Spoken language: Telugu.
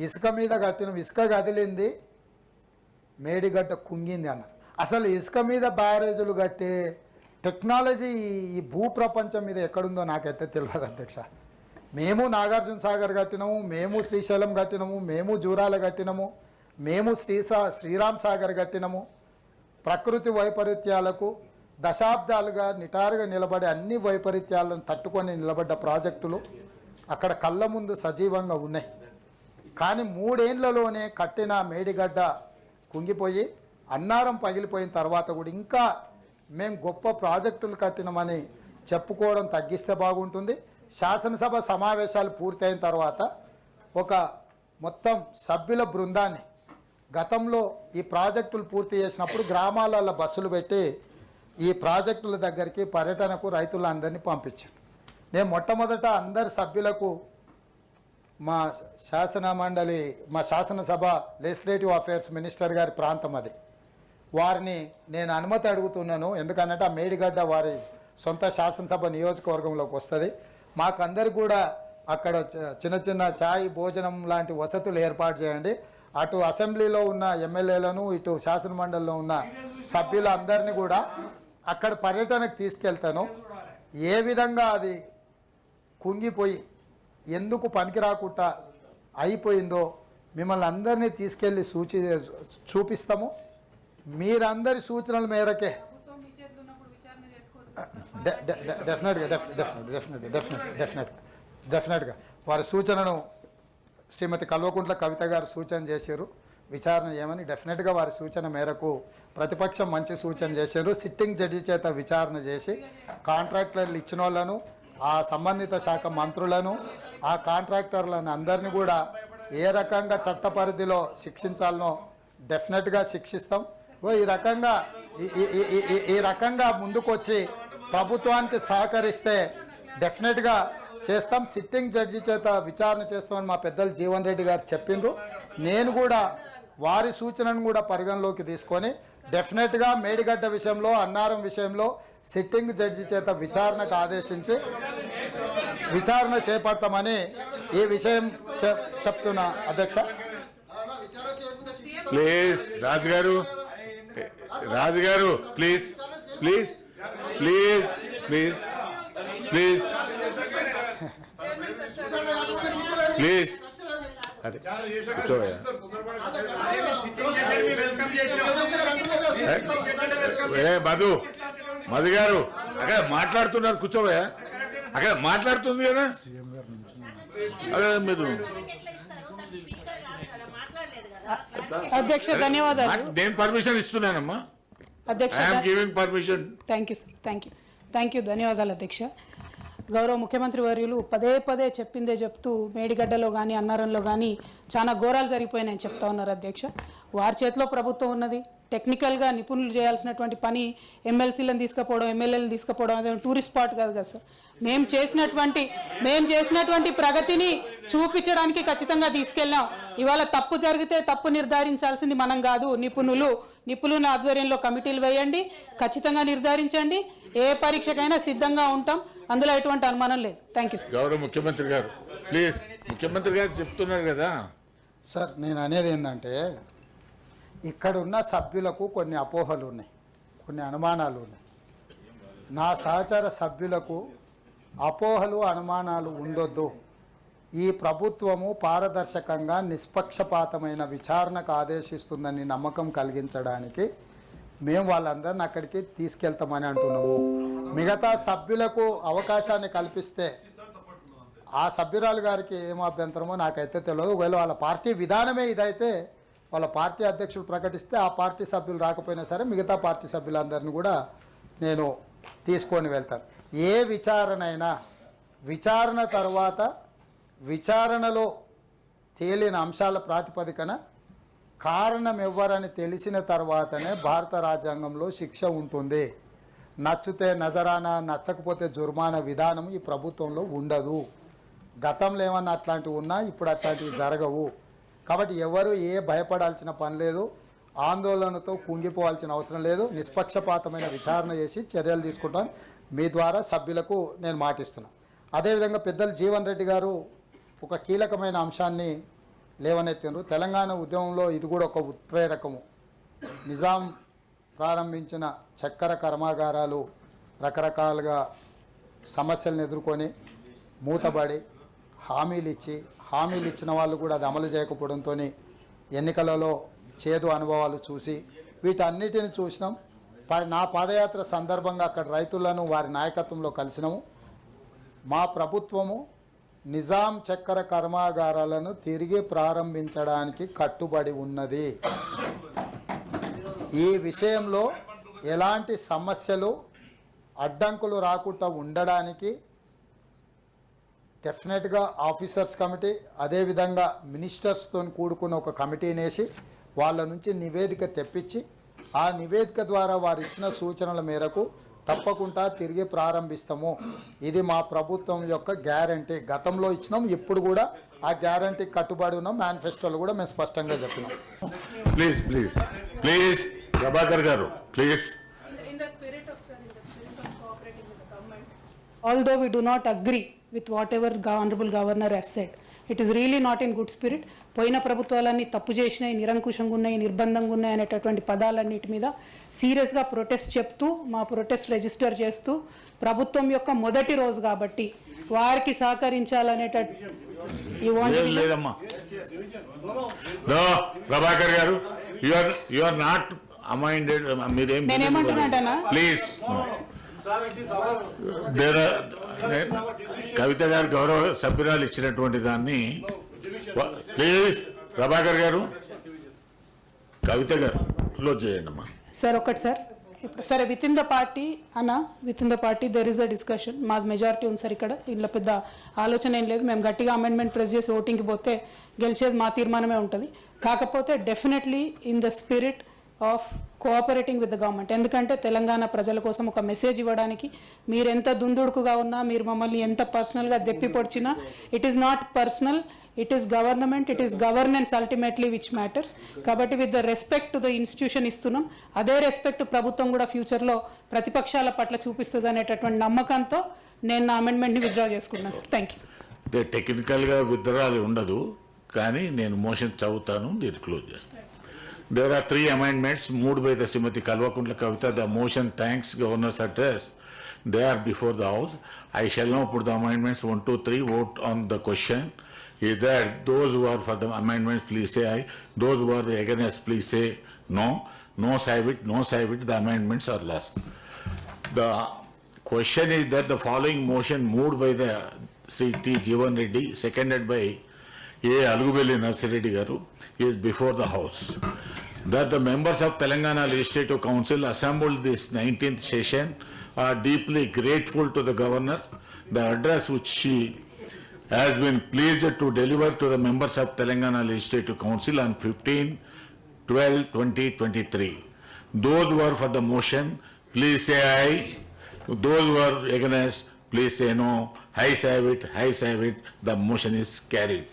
ఇసుక మీద కట్టిన ఇసుక కదిలింది మేడిగడ్డ కుంగింది అన్నారు. అసలు ఇసుక మీద బ్యారేజీలు కట్టే టెక్నాలజీ ఈ- భూ ప్రపంచం మీద ఎక్కడుందో నాకైతే తెలియదు అధ్యక్ష. మేము నాగార్జున సాగర్ కట్టినాము మేము శ్రీశైలం కట్టినాము మేము జూరాల కట్టినాము మేము శ్రీసా శ్రీరామ్ సాగర్ కట్టినాము. ప్రకృతి వైపరీత్యాలకు దశాబ్దాలుగా నిటారుగా నిలబడే అన్ని వైపరీత్యాలను తట్టుకొని నిలబడ్డ ప్రాజెక్టులు అక్కడ కళ్ళ ముందు సజీవంగా ఉన్నాయి. కానీ మూడేండ్లలోనే కట్టిన మేడిగడ్డ కుంగిపోయి అన్నారం పగిలిపోయిన తర్వాత కూడా ఇంకా మేము గొప్ప ప్రాజెక్టులు కట్టినమని చెప్పుకోవడం తగ్గిస్తే బాగుంటుంది. శాసనసభ సమావేశాలు పూర్తయిన తర్వాత ఒక మొత్తం సభ్యుల బృందాన్ని గతంలో ఈ ప్రాజెక్టులు పూర్తి చేసినప్పుడు గ్రామాలలో బస్సులు పెట్టి ఈ ప్రాజెక్టుల దగ్గరికి పర్యటనకు రైతులందరినీ పంపించాను నేను మొట్టమొదట అందరి సభ్యులకు మా శాసన మండలి మా శాసనసభ లెజిస్లేటివ్ అఫైర్స్ మినిస్టర్ గారి ప్రాంతం అది. వారిని నేను అనుమతి అడుగుతున్నాను ఎందుకనంటే ఆ మేడిగడ్డ వారి సొంత శాసనసభ నియోజకవర్గంలోకి వస్తుంది. మాకందరికి కూడా అక్కడ చిన్న చిన్న ఛాయ్ భోజనం లాంటి వసతులు ఏర్పాటు చేయండి. అటు అసెంబ్లీలో ఉన్న ఎమ్మెల్యేలను ఇటు శాసన మండలిలో ఉన్న సభ్యులందరినీ కూడా అక్కడ పర్యటనకు తీసుకెళ్తాను. ఏ విధంగా అది కుంగిపోయి ఎందుకు పనికి రాకుండా అయిపోయిందో మిమ్మల్ని అందరినీ తీసుకెళ్ళి సూచి చూపిస్తాము. మీరందరి సూచనల మేరకే. డెఫినెట్గా డెఫ్ డెఫినెట్ డెఫినెట్ డెఫినెట్ డెఫినెట్గా డెఫినెట్గా వారి సూచనను శ్రీమతి కల్వకుంట్ల కవిత గారు సూచన చేశారు. విచారణ ఏమని డెఫినెట్గా వారి సూచన మేరకు ప్రతిపక్షం మంచి సూచన చేశారు. సిట్టింగ్ జడ్జి చేత విచారణ చేసి కాంట్రాక్టర్లు ఇచ్చిన వాళ్ళను ఆ సంబంధిత శాఖ మంత్రులను ఆ కాంట్రాక్టర్లను అందరినీ కూడా ఏ రకంగా చట్ట పరిధిలో శిక్షించాలనో డెఫినెట్గా శిక్షిస్తాం. ఓ ఈ రకంగా ఈ- ఈ రకంగా ముందుకొచ్చి ప్రభుత్వానికి సహకరిస్తే డెఫినెట్గా చేస్తాం. సిట్టింగ్ జడ్జి చేత విచారణ చేస్తామని మా పెద్దలు జీవన్ రెడ్డి గారు చెప్పిండ్రు. నేను కూడా వారి సూచనను కూడా పరిగణలోకి తీసుకొని డెఫినెట్గా మేడిగడ్డ విషయంలో అన్నారం విషయంలో సిట్టింగ్ జడ్జి చేత విచారణకు ఆదేశించి విచారణ చేపడతామని ఈ విషయం చెప్- చెప్తున్నా. అధ్యక్ష. ప్లీజ్ రాజుగారు. రాజుగారు please please please please please. Please. అదే. కూర్చోవయ్యా. ఏ మధు మధు గారు అక్కడ మాట్లాడుతున్నారు కూర్చోవయ్యా. అక్కడ మాట్లాడుతుంది కదా. అదే మీరు అధ్యక్ష ధన్యవాదాలు. నేను పర్మిషన్ ఇస్తున్నానమ్మా. అధ్యక్ష giving permission thank you sir thank you thank you ధన్యవాదాలు అధ్యక్ష. గౌరవ ముఖ్యమంత్రి వర్యులు పదే పదే చెప్పిందే చెప్తూ మేడిగడ్డలో కానీ అన్నారంలో కానీ చాలా ఘోరాలు జరిగిపోయినాయని చెప్తా ఉన్నారు అధ్యక్ష. వారి చేతిలో ప్రభుత్వం ఉన్నది. టెక్నికల్గా నిపుణులు చేయాల్సినటువంటి పని ఎమ్మెల్సీలను తీసుకుపోవడం ఎమ్మెల్యేలను తీసుకుపోవడం అదే టూరిస్ట్ స్పాట్ కాదు కదా సార్. మేము చేసినటువంటి మేము చేసినటువంటి ప్రగతిని చూపించడానికి ఖచ్చితంగా తీసుకెళ్ళాం. ఇవాళ తప్పు జరిగితే తప్పు నిర్ధారించాల్సింది మనం కాదు నిపుణులు. నిపుణుల ఆధ్వర్యంలో కమిటీలు వేయండి ఖచ్చితంగా నిర్ధారించండి. ఏ పరీక్షకైనా సిద్ధంగా ఉంటాం. అందులో ఎటువంటి అనుమానం లేదు. థ్యాంక్ యూ సార్ గౌరవ ముఖ్యమంత్రి గారు ప్లీజ్. ముఖ్యమంత్రి గారు చెప్తున్నారు కదా. సార్ నేను అనేది ఏంటంటే ఇక్కడున్న సభ్యులకు కొన్ని అపోహలు ఉన్నాయి కొన్ని అనుమానాలు ఉన్నాయి నా సహచర సభ్యులకు అపోహలు అనుమానాలు ఉండొద్దు. ఈ ప్రభుత్వము పారదర్శకంగా నిష్పక్షపాతమైన విచారణకు ఆదేశిస్తుందని నమ్మకం కలిగించడానికి మేము వాళ్ళందరిని అక్కడికి తీసుకెళ్తామని అంటున్నాము. మిగతా సభ్యులకు అవకాశాన్ని కల్పిస్తే ఆ సభ్యురాలు గారికి ఏం అభ్యంతరమో నాకైతే తెలియదు ఒకవేళ వాళ్ళ పార్టీ విధానమే ఇదైతే వాళ్ళ పార్టీ అధ్యక్షులు ప్రకటిస్తే ఆ పార్టీ సభ్యులు రాకపోయినా సరే మిగతా పార్టీ సభ్యులందరినీ కూడా నేను తీసుకొని వెళ్తాను. ఏ విచారణ అయినా విచారణ తర్వాత విచారణలో తేలిన అంశాల ప్రాతిపదికన కారణం ఎవ్వరని తెలిసిన తర్వాతనే భారత రాజ్యాంగంలో శిక్ష ఉంటుంది. నచ్చితే నజరానా నచ్చకపోతే జుర్మానా విధానం ఈ ప్రభుత్వంలో ఉండదు. గతంలో ఏమన్నా అట్లాంటివి ఉన్నా ఇప్పుడు అట్లాంటివి జరగవు. కాబట్టి ఎవరు ఏ భయపడాల్సిన పని లేదు ఆందోళనతో కుంగిపోవాల్సిన అవసరం లేదు నిష్పక్షపాతమైన విచారణ చేసి చర్యలు తీసుకుంటాను మీ ద్వారా సభ్యులకు నేను మాటిస్తున్నాను అదేవిధంగా పెద్దలు జీవన్ రెడ్డి గారు ఒక కీలకమైన అంశాన్ని లేవనెత్తినారు తెలంగాణ ఉద్యమంలో ఇది కూడా ఒక ఉత్ప్రేరకము. నిజాం ప్రారంభించిన చక్కెర కర్మాగారాలు రకరకాలుగా సమస్యలను ఎదుర్కొని మూతబడి హామీలు ఇచ్చి హామీలు ఇచ్చిన వాళ్ళు కూడా అది అమలు చేయకపోవడంతో ఎన్నికలలో చేదు అనుభవాలు చూసి వీటన్నిటిని చూసినాం. ప- నా పాదయాత్ర సందర్భంగా అక్కడ రైతులను వారి నాయకత్వంలో కలిసినాము. మా ప్రభుత్వము నిజాం చక్కెర కర్మాగారాలను తిరిగి ప్రారంభించడానికి కట్టుబడి ఉన్నది. ఈ విషయంలో ఎలాంటి సమస్యలు అడ్డంకులు రాకుండా ఉండడానికి డెఫినెట్గా ఆఫీసర్స్ కమిటీ అదేవిధంగా మినిస్టర్స్తో కూడుకున్న ఒక కమిటీని వేసి వాళ్ళ నుంచి నివేదిక తెప్పించి ఆ నివేదిక ద్వారా వారు ఇచ్చిన సూచనల మేరకు తప్పకుండా తిరిగి ప్రారంభిస్తాము. ఇది మా ప్రభుత్వం యొక్క గ్యారంటీ. గతంలో ఇచ్చినాం ఇప్పుడు కూడా ఆ గ్యారంటీ కట్టుబడి ఉన్నాం. మేనిఫెస్టోలో కూడా మేము స్పష్టంగా చెప్పినాం. ప్లీజ్ ప్లీజ్ ప్లీజ్ ప్రభాకర్ గారు please. Although we do not agree with whatever honorable governor has said, it is really not in good spirit. పోయిన ప్రభుత్వాలన్నీ తప్పు చేసినాయి నిరంకుశంగా ఉన్నాయి నిర్బంధంగా ఉన్నాయి అనేటటువంటి పదాలన్నిటి మీద సీరియస్గా ప్రొటెస్ట్ చెప్తూ మా ప్రొటెస్ట్ రిజిస్టర్ చేస్తూ ప్రభుత్వం యొక్క మొదటి రోజు కాబట్టి వారికి సహకరించాలనేట లేదమ్మా ప్రభాకర్ గారు you are you are not amended మీరేం నేనేమంటున్నానటనా? ప్లీజ్ కవిత గారు గౌరవ సభ్యురాలు ఇచ్చినటువంటి దాన్ని ప్లీజ్ ప్రభాకర్ గారు కవిత గారు క్లోజ్ చేయండి అమ్మా. సార్ ఒకటి సార్. ఇప్పుడు సరే విత్ ఇన్ ద పార్టీ అన్న with in the party there is a discussion మాది మెజారిటీ ఉంది సార్ ఇక్కడ. దీనిలో పెద్ద ఆలోచన ఏం లేదు. మేము గట్టిగా అమెండ్మెంట్ ప్రెస్ చేసి ఓటింగ్కి పోతే గెలిచేది మా తీర్మానమే ఉంటుంది. కాకపోతే definitely in the spirit of cooperating with the government ఎందుకంటే తెలంగాణ ప్రజల కోసం ఒక మెసేజ్ ఇవ్వడానికి మీరు ఎంత దుందుడుకుగా ఉన్నా మీరు మమ్మల్ని ఎంత పర్సనల్గా దెప్పి పొడిచినా it is not personal it is government it is governance ultimately which matters కాబట్టి with the respect the institution ఇస్తున్నాం. అదే రెస్పెక్ట్ ప్రభుత్వం కూడా ఫ్యూచర్లో ప్రతిపక్షాల పట్ల చూపిస్తుంది అనేటటువంటి నమ్మకంతో నేను నా అమెండ్మెంట్ని విత్డ్రా చేసుకున్నాను సార్ థ్యాంక్ యూ టెక్నికల్గా విత్డ్రాలు ఉండదు కానీ నేను మోషన్ చదువుతాను దీన్ని క్లోజ్ చేస్తాను. There are three amendments moved by the Srimati Kalvakuntla Kavita. The motion thanks Governor's address. They are before the House. I shall now put the amendments 1, 2, 3, vote on the question. Is that those who are for the amendments, please say aye. Those who are against, please say no. No side it, no side it, the amendments are lost. The question is that the following motion moved by the Sri T. Jivan Reddy, seconded by A. Alugubelli Nursireddy Garu, is before the House. That the members of Telangana Legislative Council assembled this 19th session are deeply grateful to the governor. The address which she has been pleased to deliver to the members of Telangana Legislative Council on 15 12 2023. Those who are for the motion, please say aye. Those who are against, please say no. Ayes have it, ayes it, the motion is carried.